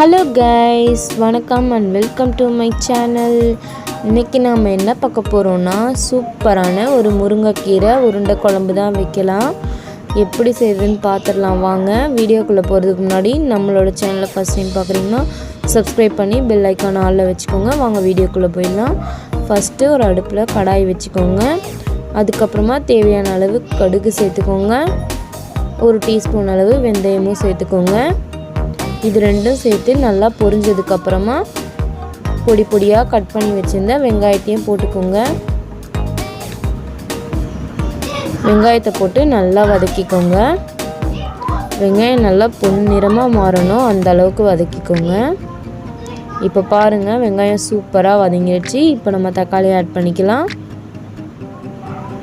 Hello guys வணக்கம் and welcome to my channel இன்றைக்கி நாம் என்ன பார்க்க போகிறோன்னா சூப்பரான ஒரு முருங்கைக்கீரை உருண்டை குழம்பு தான் வைக்கலாம். எப்படி செய்யுதுன்னு பார்த்துடலாம். வாங்க வீடியோக்குள்ளே போகிறதுக்கு முன்னாடி நம்மளோட சேனலை ஃபஸ்ட் டைம் பார்க்குறீங்கன்னா சப்ஸ்கிரைப் பண்ணி பெல் ஐக்கான் ஆளில் வச்சுக்கோங்க. வாங்க வீடியோக்குள்ளே போயிடலாம். ஃபஸ்ட்டு ஒரு அடுப்பில் கடாய் வச்சுக்கோங்க. அதுக்கப்புறமா தேவையான அளவு கடுகு சேர்த்துக்கோங்க. ஒரு டீஸ்பூன் அளவு வெந்தயமும் சேர்த்துக்கோங்க. இது ரெண்டும் சேர்த்து நல்லா பொரிஞ்சதுக்கப்புறமா பொடி பொடியாக கட் பண்ணி வச்சுருந்த வெங்காயத்தையும் போட்டுக்கோங்க. வெங்காயத்தை போட்டு நல்லா வதக்கிக்கோங்க. வெங்காயம் நல்லா பொன்னிறமாக மாறணும் அந்த அளவுக்கு வதக்கிக்கோங்க. இப்போ பாருங்கள் வெங்காயம் சூப்பராக வதங்கிடுச்சு இப்போ நம்ம தக்காளி ஆட் பண்ணிக்கலாம்.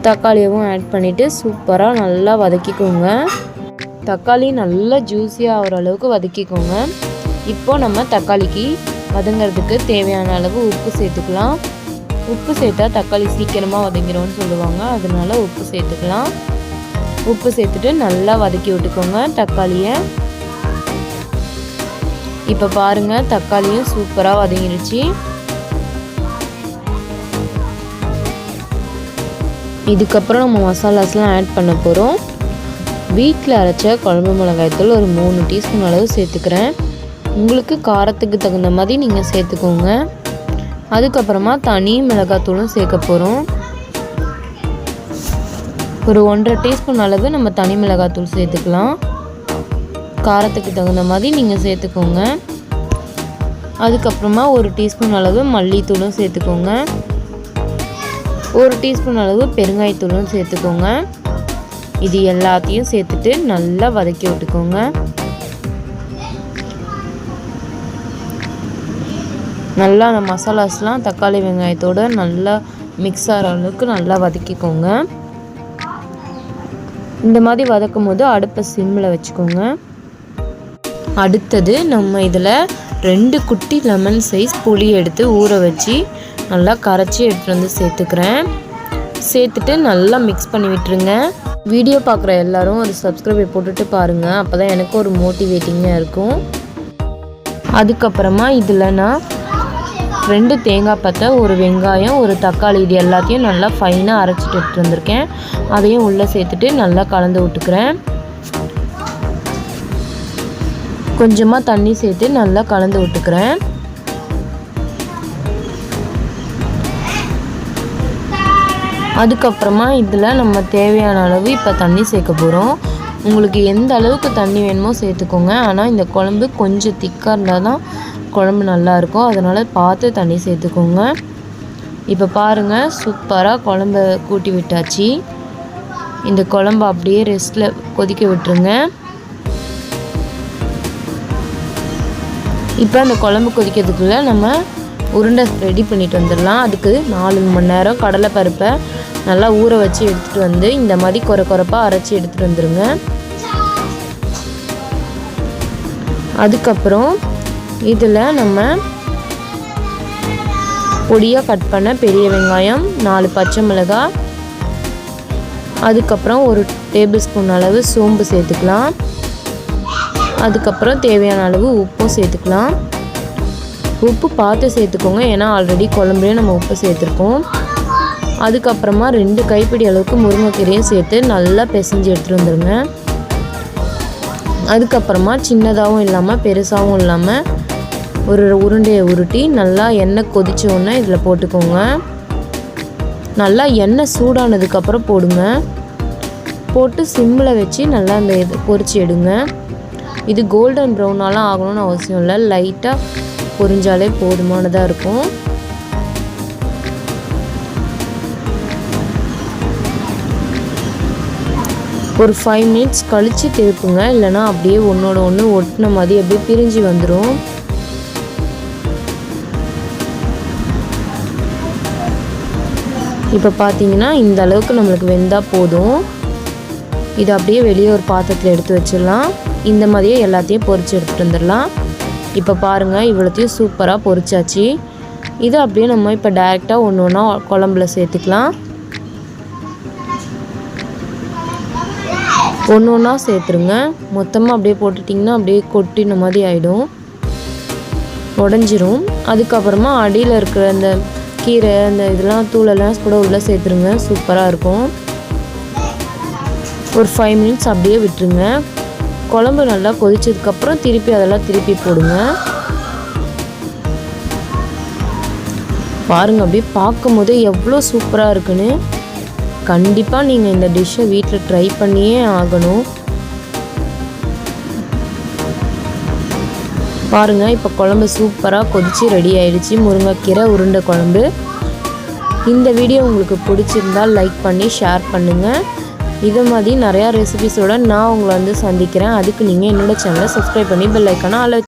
தக்காளியவும் ஆட் பண்ணிவிட்டு சூப்பராக நல்லா வதக்கிக்கோங்க. தக்காளி நல்லா ஜூஸியாக ஆகிற அளவுக்கு வதக்கிக்கோங்க. இப்போது நம்ம தக்காளிக்கு வதங்கிறதுக்கு தேவையான அளவு உப்பு சேர்த்துக்கலாம். உப்பு சேர்த்தா தக்காளி சீக்கிரமாக வதங்கிரும்னு சொல்லுவாங்க. அதனால உப்பு சேர்த்துக்கலாம். உப்பு சேர்த்துட்டு நல்லா வதக்கி விட்டுக்கோங்க தக்காளியை. இப்போ பாருங்கள் தக்காளியும் சூப்பராக வதங்கிடுச்சு இதுக்கப்புறம் நம்ம மசாலாஸ்லாம் ஆட் பண்ண போகிறோம் வீட்டில் அரைச்ச குழம்பு மிளகாய்த்தூள் ஒரு மூணு டீஸ்பூன் அளவு சேர்த்துக்கிறேன். உங்களுக்கு காரத்துக்கு தகுந்த மாதிரி நீங்கள் சேர்த்துக்கோங்க. அதுக்கப்புறமா தனி மிளகாத்தூளும் சேர்க்க போகிறோம் ஒரு ஒன்றரை டீஸ்பூன் அளவு நம்ம தனி மிளகாத்தூள் சேர்த்துக்கலாம். காரத்துக்கு தகுந்த மாதிரி நீங்கள் சேர்த்துக்கோங்க. அதுக்கப்புறமா ஒரு டீஸ்பூன் அளவு மல்லித்தூளும் சேர்த்துக்கோங்க. ஒரு டீஸ்பூன் அளவு பெருங்காயத்தூளும் சேர்த்துக்கோங்க. இது எல்லாத்தையும் சேர்த்துட்டு நல்லா வதக்கி விட்டுக்கோங்க. நல்லா அந்த மசாலாஸ்லாம் தக்காளி வெங்காயத்தோடு நல்லா மிக்ஸ் ஆகிற அளவுக்கு நல்லா வதக்கிக்கோங்க. இந்த மாதிரி வதக்கும் போது அடுப்பை சிம்மில் வச்சுக்கோங்க. அடுத்தது நம்ம இதில் ரெண்டு குட்டி லெமன் சைஸ் புளி எடுத்து ஊற வச்சு நல்லா கரைச்சி எடுத்துகிட்டு வந்து சேர்த்துக்கிறேன். சேர்த்துட்டு நல்லா மிக்ஸ் பண்ணி விட்டுருங்க. வீடியோ பார்க்குற எல்லாரும் ஒரு சப்ஸ்கிரைபை போட்டுட்டு பாருங்கள் அப்போ தான் எனக்கு ஒரு மோட்டிவேட்டிங்காக இருக்கும். அதுக்கப்புறமா இதில் நான் ரெண்டு தேங்காய் பத்தை ஒரு வெங்காயம் ஒரு தக்காளி இது எல்லாத்தையும் நல்லா ஃபைனாக அரைச்சிட்டு எடுத்துட்டு வந்திருக்கேன் அதையும் உள்ளே சேர்த்துட்டு நல்லா கலந்து விட்டுக்கிறேன். கொஞ்சமாக தண்ணி சேர்த்து நல்லா கலந்து விட்டுக்கிறேன். அதுக்கப்புறமா இதில் நம்ம தேவையான அளவு இப்போ தண்ணி சேர்க்க போகிறோம் உங்களுக்கு எந்த அளவுக்கு தண்ணி வேணுமோ சேர்த்துக்கோங்க. ஆனால் இந்த குழம்பு கொஞ்சம் திக்காக இருந்தால் தான் குழம்பு நல்லாயிருக்கும் அதனால் பார்த்து தண்ணி சேர்த்துக்கோங்க. இப்போ பாருங்கள் சூப்பராக குழம்ப கூட்டி விட்டாச்சு. இந்த குழம்பு அப்படியே ரெஸ்ட்டில் கொதிக்க விட்டுருங்க. இப்போ அந்த குழம்பு கொதிக்கிறதுக்குள்ளே நம்ம உருண்டை ரெடி பண்ணிட்டு வந்துடலாம். அதுக்கு நாலு மணி நேரம் கடலை பருப்பை நல்லா ஊற வச்சு எடுத்துகிட்டு வந்து இந்த மாதிரி குறை குறைப்பாக அரைச்சி எடுத்துகிட்டு வந்துடுங்க அதுக்கப்புறம் இதில் நம்ம பொடியாக கட் பண்ண பெரிய வெங்காயம் நாலு பச்சை மிளகாய் அதுக்கப்புறம் ஒரு டேபிள் ஸ்பூன் அளவு சோம்பு சேர்த்துக்கலாம். அதுக்கப்புறம் தேவையான அளவு உப்பும் சேர்த்துக்கலாம். உப்பு பார்த்து சேர்த்துக்கோங்க. ஏன்னா ஆல்ரெடி குழம்புலேயும் நம்ம உப்பு சேர்த்துருக்கோம். அதுக்கப்புறமா ரெண்டு கைப்பிடி அளவுக்கு முருங்கைக்கீரையும் சேர்த்து நல்லா பிசைஞ்சு எடுத்துகிட்டு வந்துடுங்க அதுக்கப்புறமா சின்னதாகவும் இல்லாமல் பெருசாகவும் இல்லாமல் ஒரு உருண்டையை உருட்டி நல்லா எண்ணெய் கொதிச்சோன்னே இதில் போட்டுக்கோங்க. நல்லா எண்ணெய் சூடானதுக்கப்புறம் போடுங்க. போட்டு சிம்மில் வச்சு நல்லா அந்த இது பொரிச்சு எடுங்க. இது கோல்டன் ப்ரௌனாலாம் ஆகணும்னு அவசியம் இல்லை. லைட்டாக பொரிஞ்சாலே போதுமானதாக இருக்கும். ஒரு ஃபைவ் மினிட்ஸ் கழித்து திருப்புங்க. இல்லைனா அப்படியே ஒன்றோட ஒன்று ஒட்டின மாதிரி அப்படியே பிரிஞ்சு வந்துடும் இப்போ பார்த்தீங்கன்னா இந்த அளவுக்கு நம்மளுக்கு வெந்தால் போதும். இதை அப்படியே வெளியே ஒரு பாத்திரத்தில் எடுத்து வச்சிடலாம். இந்த மாதிரியே எல்லாத்தையும் பொறிச்சு எடுத்துகிட்டு வந்துடலாம். இப்போ பாருங்கள் இவ்வளோத்தையும் சூப்பராக பொரிச்சாச்சு. இதை அப்படியே நம்ம இப்போ டைரெக்டாக ஒன்று ஒன்றா குழம்புல சேர்த்துக்கலாம். ஒன்று ஒன்றா சேர்த்துருங்க. மொத்தமாக அப்படியே போட்டுட்டிங்கன்னா அப்படியே கொட்டின மாதிரி ஆகிடும் உடஞ்சிரும். அதுக்கப்புறமா அடியில் இருக்கிற அந்த கீரை அந்த இதெல்லாம் தூளெல்லாம் கூட உள்ளே சேர்த்துருங்க. சூப்பராக இருக்கும். ஒரு ஃபைவ் மினிட்ஸ் அப்படியே விட்டுருங்க. குழம்பு நல்லா கொதிச்சதுக்கப்புறம் திருப்பி அதெல்லாம் திருப்பி போடுங்க. பாருங்கள் அப்படியே பார்க்கும் போதே எவ்வளோ சூப்பராக இருக்குன்னு. கண்டிப்பாக நீங்கள் இந்த டிஷ்ஷை வீட்டில் ட்ரை பண்ணியே ஆகணும். பாருங்கள் இப்போ குழம்பு சூப்பராக கொதித்து ரெடி ஆயிடுச்சு. முருங்கைக்கீரை உருண்டை குழம்பு. இந்த வீடியோ உங்களுக்கு பிடிச்சிருந்தால் லைக் பண்ணி ஷேர் பண்ணுங்கள் இது மாதிரி நிறையா ரெசிபிஸோட நான் உங்களை வந்து சந்திக்கிறேன். அதுக்கு நீங்கள் என்னோடய சேனலை சப்ஸ்கிரைப் பண்ணி பெல் ஐக்கான